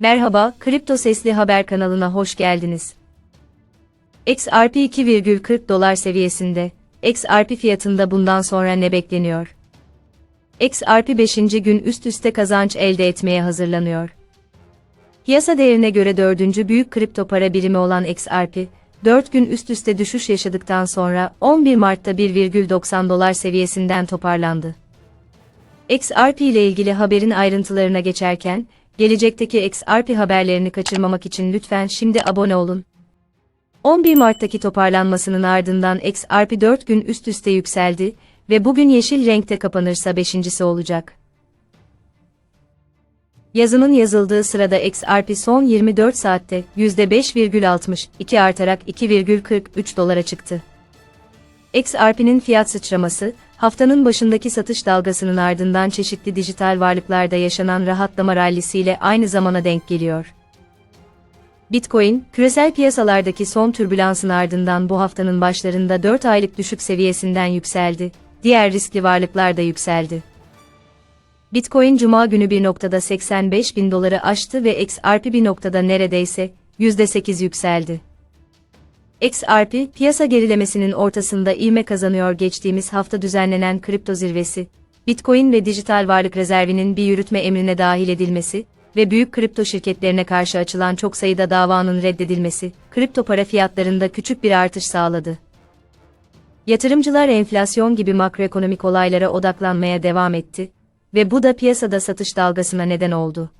Merhaba, Kripto Sesli Haber kanalına hoş geldiniz. XRP 2,40 dolar seviyesinde. XRP fiyatında bundan sonra ne bekleniyor? XRP 5. gün üst üste kazanç elde etmeye hazırlanıyor. Piyasa değerine göre dördüncü büyük kripto para birimi olan XRP, 4 gün üst üste düşüş yaşadıktan sonra 11 Mart'ta 1,90 dolar seviyesinden toparlandı. XRP ile ilgili haberin ayrıntılarına geçerken, gelecekteki XRP haberlerini kaçırmamak için lütfen şimdi abone olun. 11 Mart'taki toparlanmasının ardından XRP 4 gün üst üste yükseldi ve bugün yeşil renkte kapanırsa beşincisi olacak. Yazının yazıldığı sırada XRP son 24 saatte %5,62 artarak 2,43 dolara çıktı. XRP'nin fiyat sıçraması, haftanın başındaki satış dalgasının ardından çeşitli dijital varlıklarda yaşanan rahatlama rallisiyle aynı zamana denk geliyor. Bitcoin, küresel piyasalardaki son türbülansın ardından bu haftanın başlarında 4 aylık düşük seviyesinden yükseldi, diğer riskli varlıklar da yükseldi. Bitcoin Cuma günü bir noktada 85 bin doları aştı ve XRP bir noktada neredeyse %8 yükseldi. XRP, piyasa gerilemesinin ortasında ivme kazanıyor geçtiğimiz hafta düzenlenen kripto zirvesi, Bitcoin ve dijital varlık rezervinin bir yürütme emrine dahil edilmesi ve büyük kripto şirketlerine karşı açılan çok sayıda davanın reddedilmesi, kripto para fiyatlarında küçük bir artış sağladı. Yatırımcılar enflasyon gibi makroekonomik olaylara odaklanmaya devam etti ve bu da piyasada satış dalgasına neden oldu.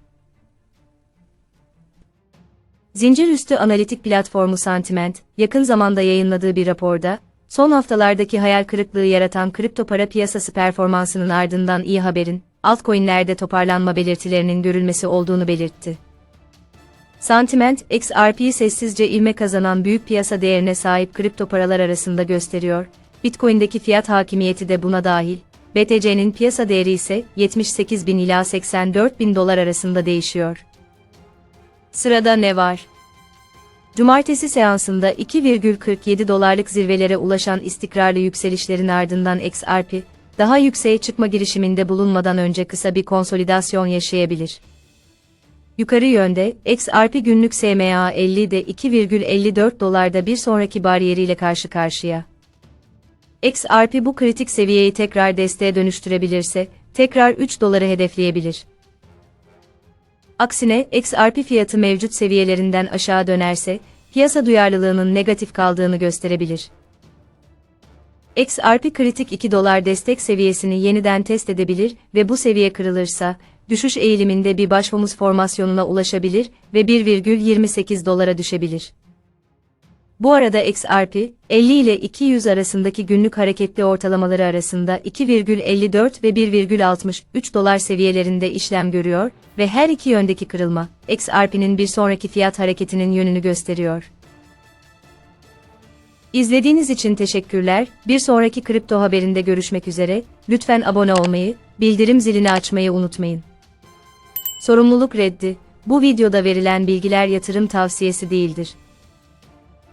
Zincir üstü analitik platformu Sentiment, yakın zamanda yayınladığı bir raporda, son haftalardaki hayal kırıklığı yaratan kripto para piyasası performansının ardından iyi haberin, altcoin'lerde toparlanma belirtilerinin görülmesi olduğunu belirtti. Sentiment, XRP'yi sessizce ivme kazanan büyük piyasa değerine sahip kripto paralar arasında gösteriyor, Bitcoin'deki fiyat hakimiyeti de buna dahil, BTC'nin piyasa değeri ise 78 bin ila 84 bin dolar arasında değişiyor. Sırada ne var? Cumartesi seansında 2,47 dolarlık zirvelere ulaşan istikrarlı yükselişlerin ardından XRP, daha yükseğe çıkma girişiminde bulunmadan önce kısa bir konsolidasyon yaşayabilir. Yukarı yönde, XRP günlük SMA 50'de 2,54 dolarda bir sonraki bariyeriyle karşı karşıya. XRP bu kritik seviyeyi tekrar desteğe dönüştürebilirse, tekrar 3 doları hedefleyebilir. Aksine, XRP fiyatı mevcut seviyelerinden aşağı dönerse, piyasa duyarlılığının negatif kaldığını gösterebilir. XRP kritik 2 dolar destek seviyesini yeniden test edebilir ve bu seviye kırılırsa, düşüş eğiliminde bir başhomuz formasyonuna ulaşabilir ve 1,28 dolara düşebilir. Bu arada XRP, 50 ile 200 arasındaki günlük hareketli ortalamaları arasında 2,54 ve 1,63 dolar seviyelerinde işlem görüyor ve her iki yöndeki kırılma, XRP'nin bir sonraki fiyat hareketinin yönünü gösteriyor. İzlediğiniz için teşekkürler. Bir sonraki kripto haberinde görüşmek üzere. Lütfen abone olmayı, bildirim zilini açmayı unutmayın. Sorumluluk reddi. Bu videoda verilen bilgiler yatırım tavsiyesi değildir.